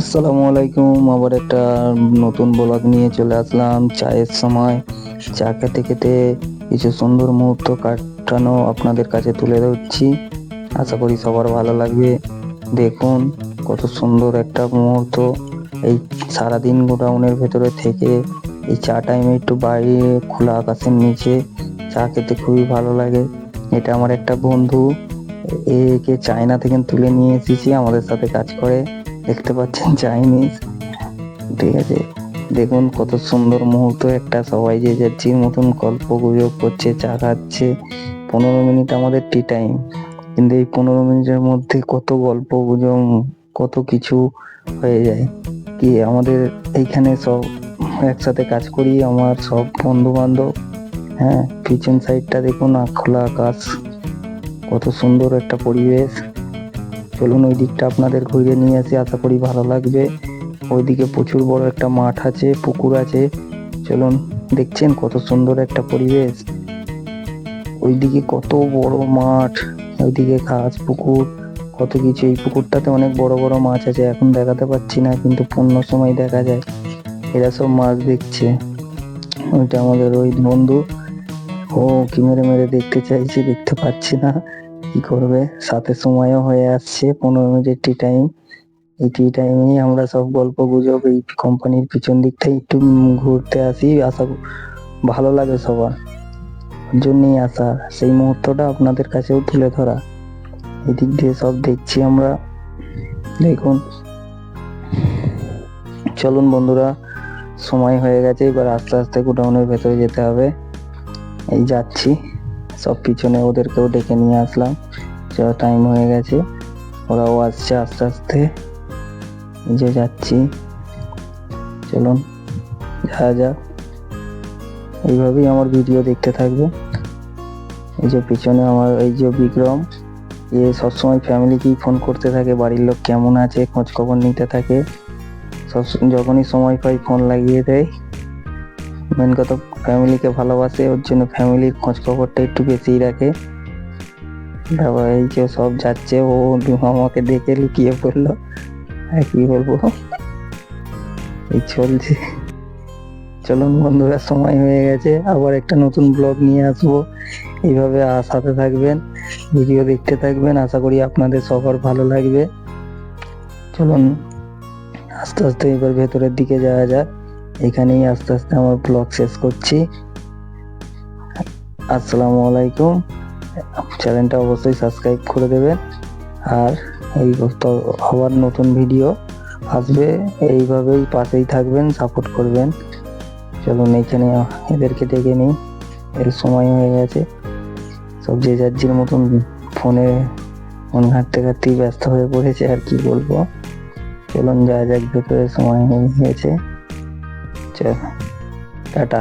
আসসালামু আলাইকুম, আবার একটা নতুন ব্লগ নিয়ে চলে আসলাম, চায়ের সময়। চা খেতে খেতে কিছু সুন্দর মুহূর্ত কাটানো আপনাদের কাছে তুলে ধরছি। আশা করি সবার ভালো লাগবে। দেখুন, কত সুন্দর একটা মুহূর্ত। এই সারাদিন গোডাউনের ভেতরে থেকে এই চা টাইমে একটু বাইরে, খোলা আকাশের নিচে চা খেতে খুবই ভালো লাগে। এটা আমার একটা বন্ধু একে চায়না থেকে তুলে নিয়ে এসেছি, আমাদের সাথে কাজ করে। দেখতে পাচ্ছেন চাইনিজ ঠিক আছে? দেখুন কত সুন্দর মুহূর্ত একটা সবাই যে যাচ্ছির মতন গল্প গুজব করছে, চা খাচ্ছে। পনেরো মিনিট আমাদের টি টাইম কিন্তু এই পনেরো মিনিটের মধ্যে কত গল্প গুজব, কত কিছু হয়ে যায়। কি আমাদের এইখানে সব একসাথে কাজ করি, আমার সব বন্ধু বান্ধব হ্যাঁ কিচেন সাইডটা দেখুন খোলা আকাশ। কত সুন্দর একটা পরিবেশ। চলুন ওই দিকটা আপনাদের ঘুরে নিয়ে আসি, আশা করি ভালো লাগবে। ওইদিকে প্রচুর বড় একটা মাঠ আছে, পুকুর আছে। চলুন দেখছেন কত সুন্দর একটা পরিবেশ। ওইদিকে কত বড় মাঠ, ওইদিকে ঘাস, পুকুর, কত কিছু। এই পুকুরটাতে অনেক বড় বড় মাছ আছে, এখন দেখাতে পাচ্ছি না, কিন্তু পূর্ণ সময় দেখা যায়। এরা সব মাছ দেখছে। ওইটা আমাদের ওই বন্ধু। ও কি মেরে মেরে দেখতে চাইছে, দেখতে পাচ্ছি না। কি করবে? সাথে সময়ও হয়ে আসছে, পনেরো মিনিট টি টাইম এই টি টাইমেই আমরা সব গল্প গুজব এই কোম্পানির পিছন দিক দিকটাই একটু ঘুরতে আসি। আশা ভালো লাগে সবার জন্যই আসা সেই মুহূর্তটা আপনাদের কাছেও তুলে ধরা। এদিক দিয়ে সব দেখছি আমরা। দেখুন। চলুন বন্ধুরা, সময় হয়ে গেছে, এবার আস্তে আস্তে গোডাউনের ভেতরে যেতে হবে। এই যাচ্ছি। সব পিছনে ওদেরকেও ডেকে নিয়ে আসলাম। টাইম হয়ে গেছে। ওরাও আসছে আস্তে আস্তে। যে যাচ্ছি। চলুন যা যাক। এইভাবেই আমার ভিডিও দেখতে থাকবে। এই যে পিছনে আমার, এই যে বিক্রম, এ সবসময় ফ্যামিলিকেই ফোন করতে থাকে, বাড়ির লোক কেমন আছে, খোঁজ খবর নিতে থাকে। সব যখনই সময় পাই ফোন লাগিয়ে দেয়। মেন কথা ফ্যামিলিকে ভালোবাসে, ওর জন্য ফ্যামিলির খোঁজ খবরটা একটু বেশিই রাখে। তারপর এই যে সব যাচ্ছে, ও আমাকে দেখে লুকিয়ে পড়ল। আর কি বলব? এই চলছে। চলুন বন্ধুরা, সময় হয়ে গেছে। আবার একটা নতুন ব্লগ নিয়ে আসব। এইভাবে আ- সাথে থাকবেন, ভিডিও দেখতে থাকবেন। আশা করি আপনাদের সবার ভালো লাগবে। চলুন, আস্তে আস্তে এবার ভেতরের দিকে যাওয়া যাক। এখানেই আস্তে আস্তে আমার ব্লগ শেষ করছি। আসসালামু আলাইকুম। চ্যানেলটা অবশ্যই সাবস্ক্রাইব করে দেবেন। আর এই আবার নতুন ভিডিও আসবে, এইভাবেই পাশেই থাকবেন সাপোর্ট করবেন। চলুন এইখানে এদেরকে ডেকে নিই। এর সময় হয়ে গেছে। সব যে যার মতন ফোনে ফোন ঘাঁটতে ঘাঁটতেই ব্যস্ত হয়ে পড়েছে, আর কি বলব। চলুন যা যাক, ভেতরে সময় হয়ে গেছে। চল টাটা